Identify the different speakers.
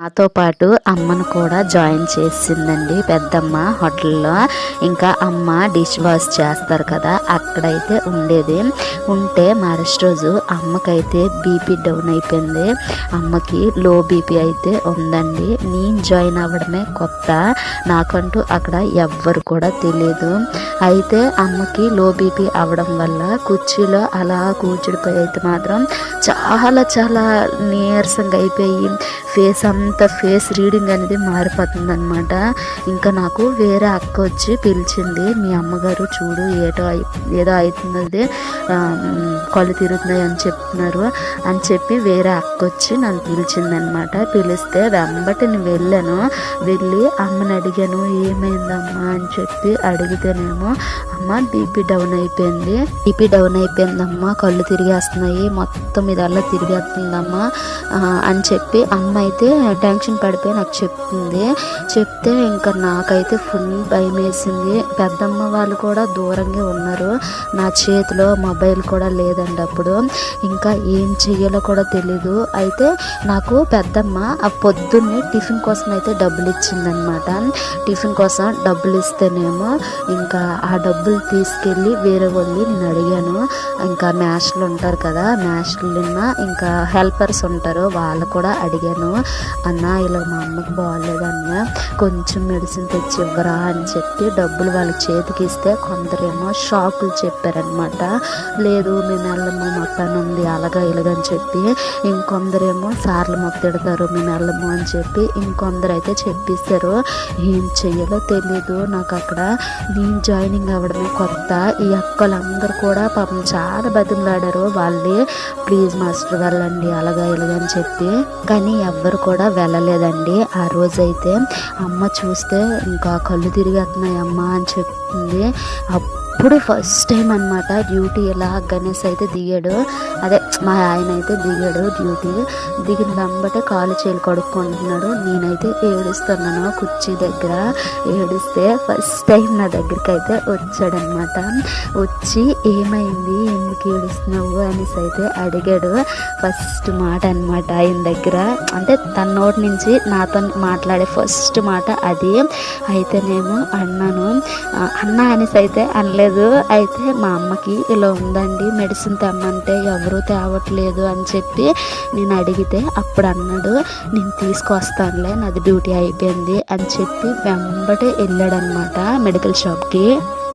Speaker 1: నాతో పాటు అమ్మను కూడా జాయిన్ చేసిందండి పెద్దమ్మ హోటల్లో. ఇంకా అమ్మ డిష్ వాష్ చేస్తారు కదా అక్కడైతే ఉండేది. ఉంటే మరస్ట్ రోజు అమ్మకైతే బీపీ డౌన్ అయిపోయింది. అమ్మకి లో బీపీ అయితే ఉందండి. నేను జాయిన్ అవ్వడమే కొత్త. నాకంటూ అక్కడ ఎవ్వరు కూడా తెలియదు అయితే అమ్మకి లో బీపీ అవ్వడం వల్ల కుర్చీలో అలా కూర్చుడిపోయి అయితే మాత్రం చాలా చాలా నీరసంగా అయిపోయి ఫేస్ అంతా ఫేస్ రీడింగ్ అనేది మారిపోతుంది అనమాట ఇంకా నాకు వేరే అక్క వచ్చి పిలిచింది మీ అమ్మగారు చూడు ఏటో ఏదో అవుతుంది కళ్ళు తిరుగుతున్నాయి అని చెప్తున్నారు. అని చెప్పి వేరే అక్క వచ్చి నన్ను పిలిచింది అనమాట పిలిస్తే వెంబటి నేను వెళ్ళాను వెళ్ళి అమ్మని అడిగాను ఏమైందమ్మా? అని చెప్పి అడిగితేనేమో అమ్మ బీపీ డౌన్ అయిపోయింది బీపీ డౌన్ అయిపోయిందమ్మా కళ్ళు తిరిగేస్తున్నాయి మొత్తం ఇదల్లా తిరిగేస్తుందమ్మా అని చెప్పి అమ్మ అయితే టెన్షన్ పడిపోయి నాకు చెప్తుంది చెప్తే ఇంకా నాకైతే ఫుల్ భయం వేసింది పెద్దమ్మ వాళ్ళు కూడా దూరంగా ఉన్నారు. నా చేతిలో మొబైల్ కూడా లేదండి అప్పుడు. ఇంకా ఏం చెయ్యాలో కూడా తెలీదు. అయితే నాకు పెద్దమ్మ ఆ పొద్దున్నే టిఫిన్ కోసం అయితే డబ్బులు ఇచ్చిందనమాట టిఫిన్ కోసం డబ్బులు ఇస్తేనేమో ఇంకా ఆ డబ్బులు తీసుకెళ్ళి వేరే వాళ్ళు నేను అడిగాను. ఇంకా మ్యాచ్లు ఉంటారు కదా మ్యాచ్లు ఇంకా హెల్పర్స్ ఉంటారు వాళ్ళు కూడా అడిగాను. అన్న ఇలా మా అమ్మకి బాగాలేదు అన్న కొంచెం మెడిసిన్ తెచ్చి ఇవ్వరా అని చెప్పి డబ్బులు వాళ్ళ చేతికి ఇస్తే కొందరేమో షాకులు చెప్పారనమాట లేదు మేము వెళ్ళము మా పని ఉంది అలాగా ఇలాగని చెప్పి ఇంకొందరేమో సార్లు మాకు తిడతారు మేము వెళ్ళము అని చెప్పి ఇంకొందరు అయితే చెప్పిస్తారు. ఏం చెయ్యాలో తెలీదు నాకు అక్కడ నేను జాయినింగ్ అవ్వడమే కొత్త ఈ అక్కలందరూ కూడా పాపం చాలా బతిమలాడారు వాళ్ళే ప్లీజ్ మాస్టర్ వెళ్ళండి అలాగా ఇలాగని చెప్పి. కానీ ఎవ్వరు కూడా వెళ్ళలేదండి. ఆ రోజైతే అమ్మ చూస్తే ఇంకా కళ్ళు తిరిగేస్తున్నాయి అమ్మ అని చెప్తుంది అప్పుడు ఫస్ట్ టైం అనమాట డ్యూటీ ఎలా గణేష్ అయితే దిగాడు. అదే మా ఆయన అయితే దిగాడు డ్యూటీ దిగిన వెంబటే కాలు చేలు కడుక్కుంటున్నాడు. నేనైతే ఏడుస్తున్నాను కుర్చీ దగ్గర. ఏడిస్తే ఫస్ట్ టైం నా దగ్గరికి అయితే వచ్చాడనమాట వచ్చి ఏమైంది? ఎందుకు ఏడుస్తున్నావు? అనేసి అయితే అడిగాడు. ఫస్ట్ మాట అనమాట ఆయన దగ్గర. అంటే తన నోటి నుంచి నాతో మాట్లాడే ఫస్ట్ మాట అది. అయితేనేమో అన్నాను. అన్న అనేసి అయితే అనలేదు. అయితే మా అమ్మకి ఇలా ఉందండి. మెడిసిన్ తెమ్మంటే ఎవరూ తేవట్లేదు అని చెప్పి నేను అడిగితే అప్పుడు అన్నాడు నేను తీసుకొస్తానులే నాది డ్యూటీ అయిపోయింది అని చెప్పి వెంబటే వెళ్ళాడనమాట మెడికల్ షాప్కి.